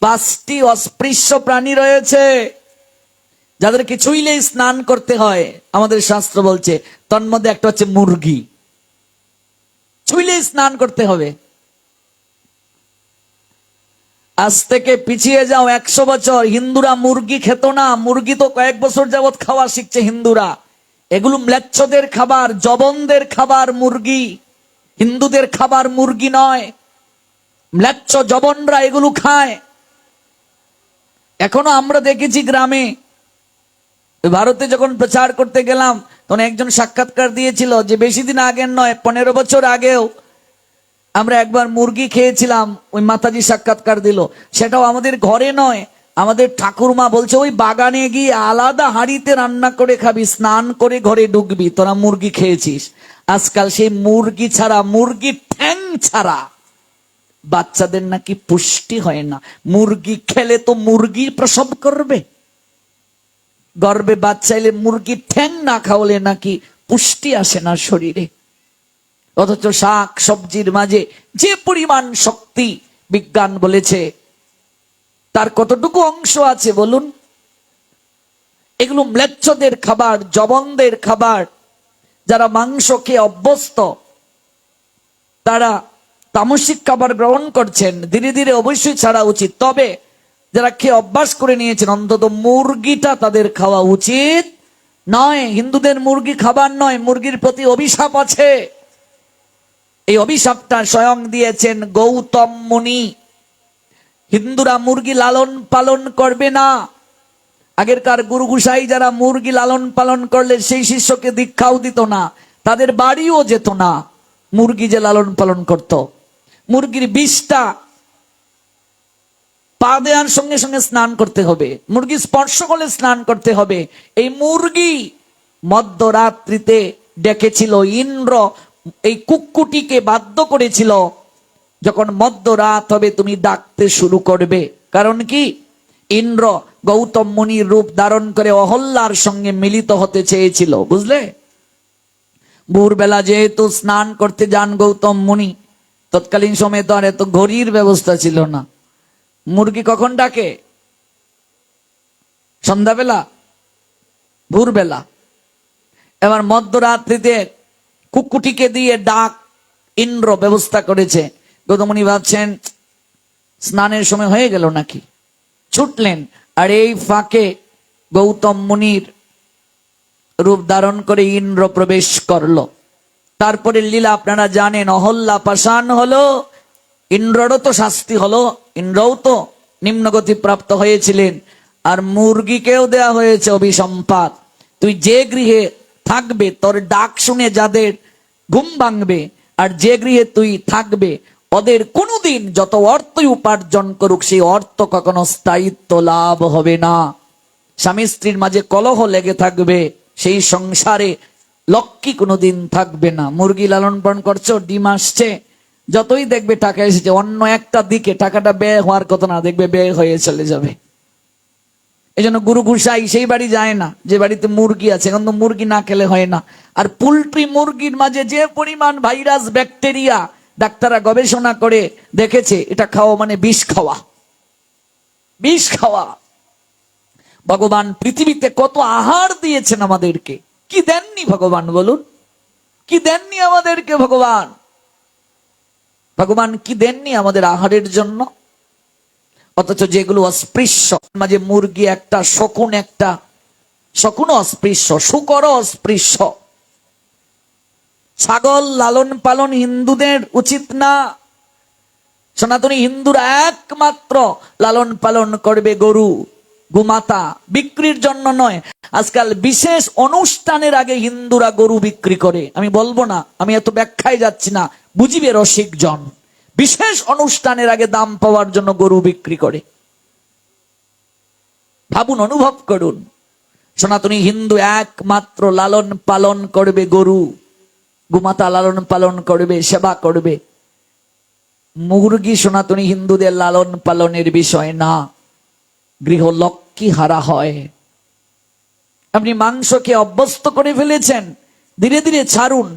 পাঁচটি অস্পৃশ্য প্রাণী রয়েছে যাদেরকে ছুইলেই স্নান করতে হয়। আমাদের শাস্ত্র বলছে, তন্মধ্যে একটা হচ্ছে মুরগি। ছুইলেই স্নান করতে হবে। আজ থেকে পিছিয়ে যাও একশো বছর। হিন্দুরা মুরগি খেত না। মুরগি তো কয়েক বছর যাবৎ খাওয়া শিখছে হিন্দুরা। এগুলো ম্লেচ্ছদের খাবার, জবনদের খাবার মুরগি। হিন্দুদের খাবার মুরগি নয়। ম্লেচ্ছ জবনরা এগুলো খায়। এখনও আমরা দেখেছি গ্রামে, ভারতে যখন প্রচার করতে গেলাম, তখন একজন সাক্ষাৎকার দিয়েছিল যে বেশি দিন আগের নয়, পনেরো বছর আগেও আমরা একবার মুরগি খেয়েছিলাম, ওই মাতাজি সাক্ষাৎকার দিল। সেটাও আমাদের ঘরে নয়, আমাদের ঠাকুরমা বলছে, ওই বাগানে গিয়ে আলাদা হাঁড়িতে রান্না করে খাবি, স্নান করে ঘরে ঢুকবি, তোরা মুরগি খেয়েছিস। আজকাল সেই মুরগি ছাড়া মুরগি ঠ্যাং ছাড়া বাচ্চাদের নাকি পুষ্টি হয় না। মুরগি খেলে তো মুরগি প্রসব করবে। গর্বে বাচ্চা এলে মুরগি ঠ্যাং না খাওয়ালে নাকি পুষ্টি আসে না শরীরে। অথচ শাক সবজির মাঝে যে পরিমাণ শক্তি বিজ্ঞান বলেছে, তার কতটুকু অংশ আছে বলুন? এগুলো ম্লেচ্ছদের খাবার, জবনদের খাবার, যারা মাংস খেয়ে অভ্যস্ত, তারা তামসিক খাবার গ্রহণ করছেন, ধীরে ধীরে অবশ্যই ছাড়া উচিত। তবে যারা খেয়ে অভ্যাস করে নিয়েছেন, অন্তত মুরগিটা তাদের খাওয়া উচিত নয়। হিন্দুদের মুরগি খাবার নয়, মুরগির প্রতি অভিশাপ আছে। এই অভিশাপটা স্বয়ং দিয়েছেন গৌতম মুনি। হিন্দুরা মুরগি লালন পালন করবে না। আগেরকার গুরু গুসাই যারা মুরগি লালন পালন করলে সেই শিষ্যকে দীক্ষাও দিত না, তাদের বাড়িও যেত না। মুরগি যে লালন পালন করত মুরগির বিষটা পা দেওয়ার সঙ্গে সঙ্গে স্নান করতে হবে, মুরগি স্পর্শ করলে স্নান করতে হবে। এই মুরগি মধ্যরাত্রিতে ডেকেছিল ইন্দ্র, এই কুকুটিকে বাধ্য করেছিল, যখন মধ্যরাত হবে তুমি ডাকতে শুরু করবে। কারণ কি? ইন্দ্র গৌতম মুনির রূপ ধারণ করে অহল্যার সঙ্গে মিলিত হতে চেয়েছিল, বুঝলে? ভোরবেলা যেহেতু স্নান করতে যান গৌতম মুনি তৎকালীন সময়ে তো আর এত ঘড়ির ব্যবস্থা ছিল না। মুরগি কখন ডাকে? সন্ধ্যাবেলা? ভোরবেলা? এবার মধ্যরাত্রিতে কুকুটিকে দিয়ে ডাক, ইন্দ্র ব্যবস্থা করেছে। গৌতমণি ভাবছেন, স্নানের সময় হয়ে গেল নাকি? ছুটলেন, আর এই ফাঁকে গৌতম মুনির রূপ ধারণ করে ইন্দ্র প্রবেশ করল। তারপরে লীলা আপনারা জানেন অহল্যা পাষাণ হলো, ইন্দ্ররও তো শাস্তি হলো, ইন্দ্রও তো নিম্নগতি প্রাপ্ত হয়েছিলেন। আর মুরগিকেও দেয়া হয়েছে অভিসম্পাদ তুই যে গৃহে থাকবে, তোর ডাক শুনে যাদের ঘুম ভাঙবে, আর যে গৃহে তুই থাকবে, ওদের কোনোদিন যত অর্থই উপার্জন করুক, সেই অর্থ কখনো স্থায়িত্ব লাভ হবে না। স্বামী স্ত্রীর মাঝে কলহ লেগে থাকবে, সেই সংসারে লক্ষ্মী কোনোদিন থাকবে না। মুরগি লালন পালন করছ, ডিম আসছে। যতই দেখবে টাকা এসেছে, অন্য একটা দিকে টাকাটা ব্যয় হওয়ার কথা না, দেখবে ব্যয় হয়ে চলে যাবে। এই জন্য গুরু গুসাই সেই বাড়ি যায় না, যে বাড়িতে মুরগি আছে, এখন তো মুরগি না খেলে হয় না। আর পোলট্রি মুরগির মাঝে যে পরিমাণ ভাইরাস, ব্যাকটেরিয়া, ডাক্তাররা গবেষণা করে দেখেছে, এটা খাওয়া মানে বিষ খাওয়া। বিষ খাওয়া। ভগবান পৃথিবীতে কত আহার দিয়েছেন আমাদেরকে। কি দেননি ভগবান বলুন? কি দেননি আমাদেরকে ভগবান? ভগবান কি দেননি আমাদের আহারের জন্য? অথচ যেগুলো অস্পৃশ্য, মাঝে মুরগি একটা, শকুন একটা শকুন অস্পৃশ্য শুকর অস্পৃশ্য। ছাগল লালন পালন হিন্দুদের উচিত না। সনাতনী হিন্দুরা একমাত্র লালন পালন করবে গরু। গোমাতা বিক্রির জন্য নয়। আজকাল বিশেষ অনুষ্ঠানের আগে হিন্দুরা গরু বিক্রি করে। আমি বলব না, আমি এত ব্যাখ্যায় যাচ্ছি না। বুঝিবে রসিক জন, বিশেষ অনুষ্ঠানের আগে দাম পাওয়ার জন্য গরু বিক্রি করে। ভাবুন, অনুভব করুন। সনাতনী হিন্দু একমাত্র লালন পালন করবে গরু। গোমাতা লালন পালন করবে, সেবা করবে। মুরগি সনাতনী হিন্দুদের লালন পালনের বিষয় না। গৃহ লক্ষ্মী হারা হয়। আপনি মাংসকে অভ্যস্ত করে ফেলেছেন, ধীরে ধীরে ছাড়ুন।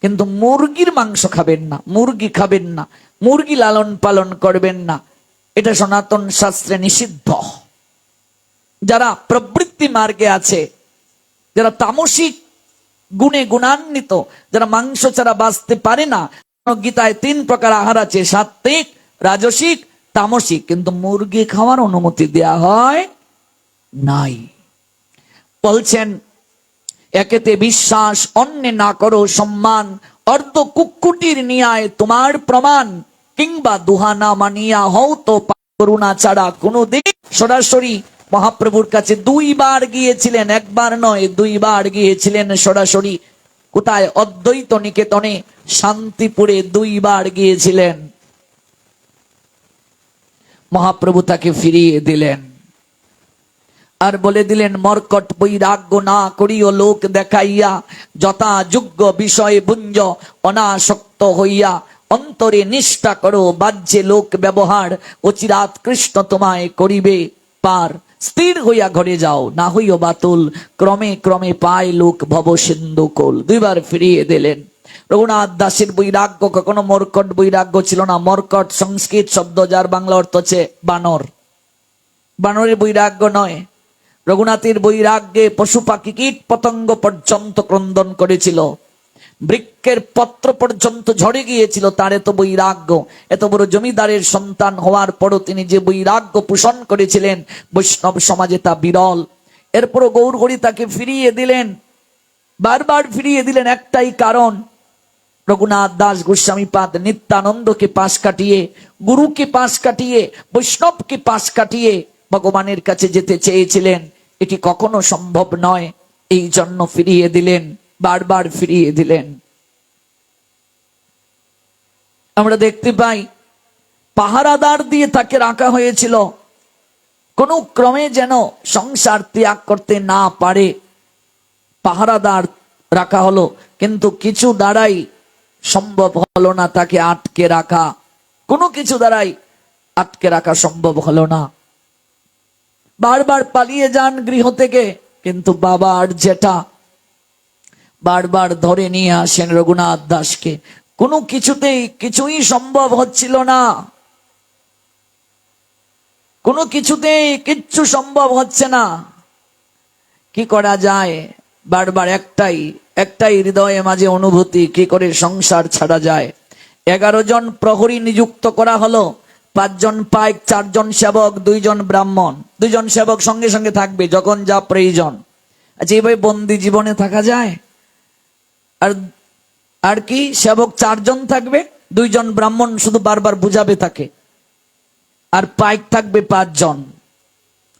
কিন্তু মুরগির মাংস খাবেন না, মুরগি খাবেন না, মুরগি লালন পালন করবেন না। এটা সনাতন শাস্ত্রে নিষিদ্ধ। যারা প্রবৃত্তি মার্গে আছে, যারা তামসিক গুণে গুণান্বিত, যারা মাংস ছাড়া বাঁচতে পারে না, গীতায় তিন প্রকার আহার আছে সাত্বিক রাজসিক তামসিক কিন্তু মুরগি খাওয়ার অনুমতি দেয়া হয় নাই। বলছেন, একেতে বিশ্বাস, অন্যে না করো সম্মান, অর্ধ কুকুটির নিয়ায় তোমার প্রমাণ, কিংবা দুহা না মানিয়া হও তো করুণা ছাড়া কোনো দিক সরাসরি মহাপ্রভুর কাছে দুইবার গিয়েছিলেন, একবার নয়, দুইবার গিয়েছিলেন সরাসরি। কোথায় অদ্বৈত নিকেতনে শান্তিপুরে দুইবার গিয়েছিলেন। মহাপ্রভু তাকে ফিরিয়ে দিলেন। আর বলে দিলেন, মর্কট বৈরাগ্য না করিও লোক দেখাইয়া, যথাযোগ্য বিষয় বুঞ্জ অনাসক্ত হইয়া, অন্তরে নিষ্ঠা করো বাহ্যে লোক ব্যবহার অচিরাত কৃষ্ণ তোমায় করিবে পার। স্থির হইয়া ঘরে যাও, না হইও বাতুল, ক্রমে ক্রমে পায় লোক ভব সিন্ধু কোল। দুইবার ফিরিয়ে দিলেন। রঘুনাথ দাসের বৈরাগ্য, কখনো মর্কট বৈরাগ্য ছিল না। মর্কট সংস্কৃত শব্দ যার বাংলা অর্থ হচ্ছে বানর। বানরের বৈরাগ্য নয়। রঘুনাথের বৈরাগ্যে পশু পাখি কীট পতঙ্গ পর্যন্ত ক্রন্দন করেছিল। বৃক্ষের পত্র পর্যন্ত ঝরে গিয়েছিল, তার এত বৈরাগ্য। এত বড় জমিদারের সন্তান হওয়ার পরও তিনি যে বৈরাগ্য পোষণ করেছিলেন, বৈষ্ণব সমাজে তা বিরল। এরপরও গৌরগড়ি তাকে ফিরিয়ে দিলেন। বারবার ফিরিয়ে দিলেন একটাই কারণ, রঘুনাথ দাস গোস্বামী পাদ নিত্যানন্দকে পাশ কাটিয়ে, গুরুকে পাশ কাটিয়ে, বৈষ্ণবকে পাশ কাটিয়ে ভগবানের কাছে যেতে চেয়েছিলেন। এটি কখনো সম্ভব নয়, এই জন্য ফিরিয়ে দিলেন। বারবার ফিরিয়ে দিলেন। আমরা দেখতে পাই, পাহারাদার দিয়ে তাকে রাখা হয়েছিল। কোনো ক্রমে যেন সংসার ত্যাগ করতে না পারে, পাহারাদার রাখা হলো। কিন্তু কিছু দ্বারাই সম্ভব হলো না তাকে আটকে রাখা। কোনো কিছু দ্বারাই আটকে রাখা সম্ভব হলো না। বারবার পালিয়ে যান গৃহ থেকে, কিন্তু বাবা আর যেটা বারবার ধরে নিয়ে আসেন রঘুনাথ দাসকে। কোনো কিছুতেই কিছুই সম্ভব হচ্ছিল না। কোনো কিছুতেই কিচ্ছু সম্ভব হচ্ছে না। কি করা যায়? বারবার একটাই একটাই হৃদয়ে মাঝে অনুভূতি, কি করে সংসার ছাড়া যায়? এগারো জন প্রহরী নিযুক্ত করা হলো, পাঁচজন পাইক, চারজন সেবক, দুইজন ব্রাহ্মণ। দুইজন সেবক সঙ্গে সঙ্গে থাকবে, যখন যা প্রয়োজন। আচ্ছা এইভাবে বন্দি জীবনে থাকা যায়? আর আর কি? সেবক চারজন থাকবে, দুইজন ব্রাহ্মণ শুধু বারবার বুঝাবে তাকে। আর পাইক থাকবে পাঁচজন।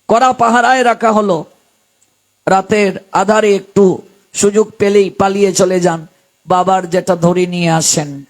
করা পাহারায় রাখা হলো। রাতের আধারে একটু সুযোগ পেলেই পালিয়ে চলে যান। বাবার যেটা ধরে নিয়ে আসেন।